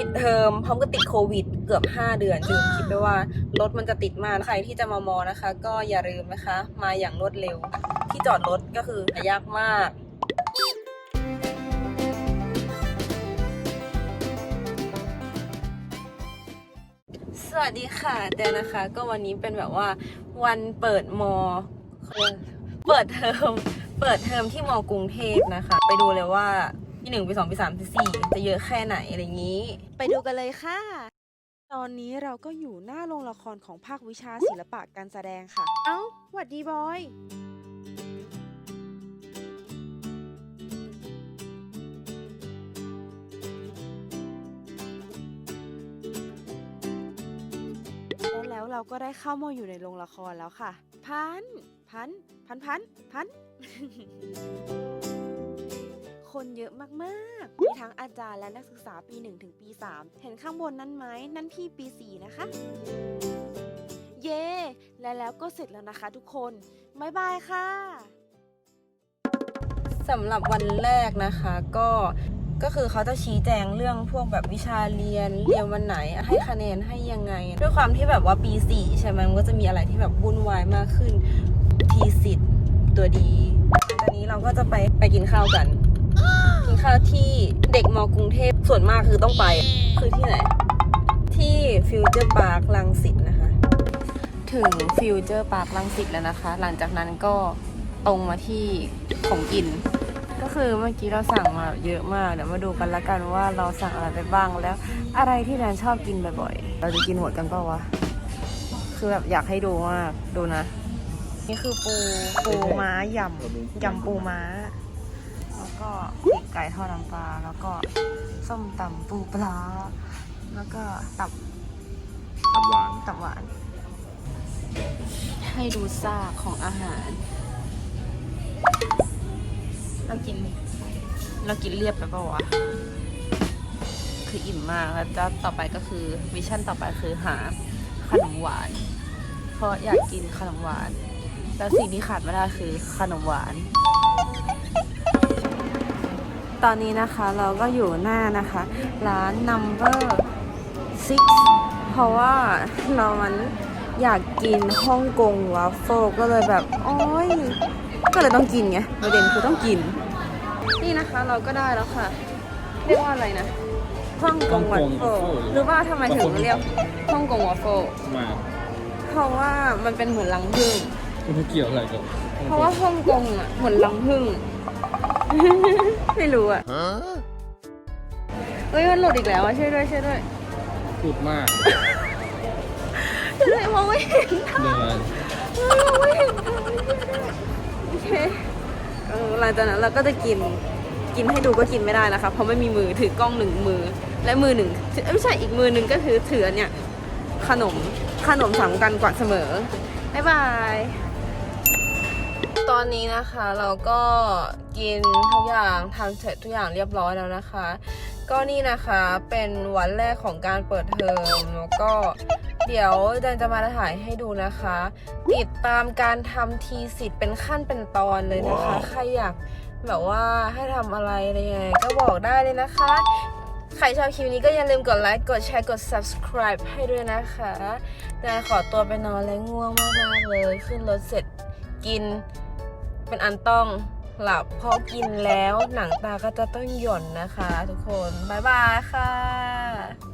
ปิดเทอมพร้อมกับติดโควิด เกือบ 5 เดือนจึงคิดไปว่ารถมันจะติดมากใครที่จะมามอนะคะ ก็อย่าลืมนะคะ มาอย่างรวดเร็ว ที่จอดรถก็คือหายากมากสวัสดีค่ะเดนนะคะ ก็วันนี้เป็นแบบว่าวันเปิดมอ เปิดเทอม เปิดเทอมที่มอกรุงเทพนะคะ ไปดูเลยว่า ปีหนึ่งปีสองปีสามปีสี่จะเยอะแค่ไหนอะไรอย่างนี้ ไปดูกันเลยค่ะ ตอนนี้เราก็อยู่หน้าโรงละครของภาควิชาศิลปะการแสดงค่ะ เอ้าหวัดดีบอยและแล้วเราก็ได้เข้ามาอยู่ในโรงละครแล้วค่ะ พัน พัน พันพันพัน คนเยอะมากๆ มีทั้งอาจารย์และนักศึกษาปี 1 ถึงปี 3 เห็นข้างบนนั้นไหม นั่นพี่ปี 4 นะคะ เย้และแล้วก็เสร็จแล้วนะคะทุกคน บ๊ายบายค่ะสำหรับวันแรกนะคะก็ก็คือเขาจะชี้แจงเรื่องพวกแบบวิชาเรียนเรียนวันไหนให้คะแนนให้ยังไง ด้วยความที่แบบว่าปีสี่ใช่ไหมมันก็จะมีอะไรที่แบบวุ่นวายมากขึ้นทีสิทธ์ตัวดี ตอนนี้เราก็จะไปไปกินข้าวกัน กินข้าวที่เด็กมอกรุงเทพส่วนมากคือต้องไป คือที่ไหน ที่ฟิวเจอร์พาร์คลังสิตนะคะ ถึงฟิวเจอร์พาร์คลังสิตแล้วนะคะ หลังจากนั้นก็ตรงมาที่ของกิน ก็คือเมื่อกี้เราสั่งมาเยอะมาก เดี๋ยวมาดูกันละกันว่าเราสั่งอะไรไปบ้างแล้ว อะไรที่แนนชอบกินบ่อยๆ เราจะกินหมดกันเปล่าวะ คือแบบอยากให้ดูมาก ดูนะ นี่คือปูปูม้ายำยำปูม้าแล้ว ก็ปีกไก่ทอดน้ำปลา แล้วก็ส้มตำปูปลา แล้วก็ตับตับหวาน ตับหวาน ให้ดูซากของอาหาร เรากิน เรากินเรียบไปปะวะ คืออิ่มมาก แล้วจะต่อไปก็คือมิชชั่นต่อไปคือหาขนมหวาน เพราะอยากกินขนมหวาน แล้วสิ่งที่ขาดไม่ได้คือขนมหวาน ตอนนี้นะคะเราก็อยู่หน้านะคะ ร้าน number six เพราะว่าเรามันอยากกินฮ่องกงวาฟเฟิลก็เลยแบบโอ้ยก็เลยต้องกินไงประเด็นคือต้องกิน นี่นะคะเราก็ได้แล้วค่ะ เรียกว่าอะไรนะฮ่องกงวาฟเฟิลหรือว่าทำไมถึงเรียกฮ่องกงวาฟเฟิลมาเพราะว่ามันเป็นเหมือนรังผึ้งมันเกี่ยวอะไรกับเพราะว่าฮ่องกงอะเหมือนรังผึ้ง ไม่รู้อะเฮ้ยมันหลุดอีกแล้วอะช่วยด้วยช่วยด้วยพูดมากช่วยด้วยมองไม่เห็นเดินมองไม่เห็นโอเคเออหลังจากนั้นเราก็จะกินกินให้ดูก็กินไม่ได้นะคะเพราะไม่มีมือถือกล้องหนึ่งมือ และมือหนึ่งเอ้ยไม่ใช่อีกมือหนึ่งก็คือถืออันเนี่ยขนมขนมสำคัญกว่าเสมอบ๊ายบาย ตอนนี้นะคะเราก็กินทุกอย่างทำเสร็จทุกอย่างเรียบร้อยแล้วนะคะ ก็นี่นะคะเป็นวันแรกของการเปิดเทอมแล้วก็เดี๋ยวเดินจะมาถ่ายให้ดูนะคะ ติดตามการทำทีสิทธิ์เป็นขั้นเป็นตอนเลยนะคะ ใครอยากแบบว่าให้ทำอะไรอะไรยังไงก็บอกได้เลยนะคะ ใครชอบคลิปนี้ก็อย่าลืมกดไลค์กดแชร์กด subscribe ให้ด้วยนะคะนายขอตัวไปนอนแล้วง่วงมากๆเลย ขึ้นรถเสร็จกิน เป็นอันต้องหลับพอกินแล้วหนังตาก็จะต้องหย่อนนะคะ ทุกคน บ๊ายบายค่ะ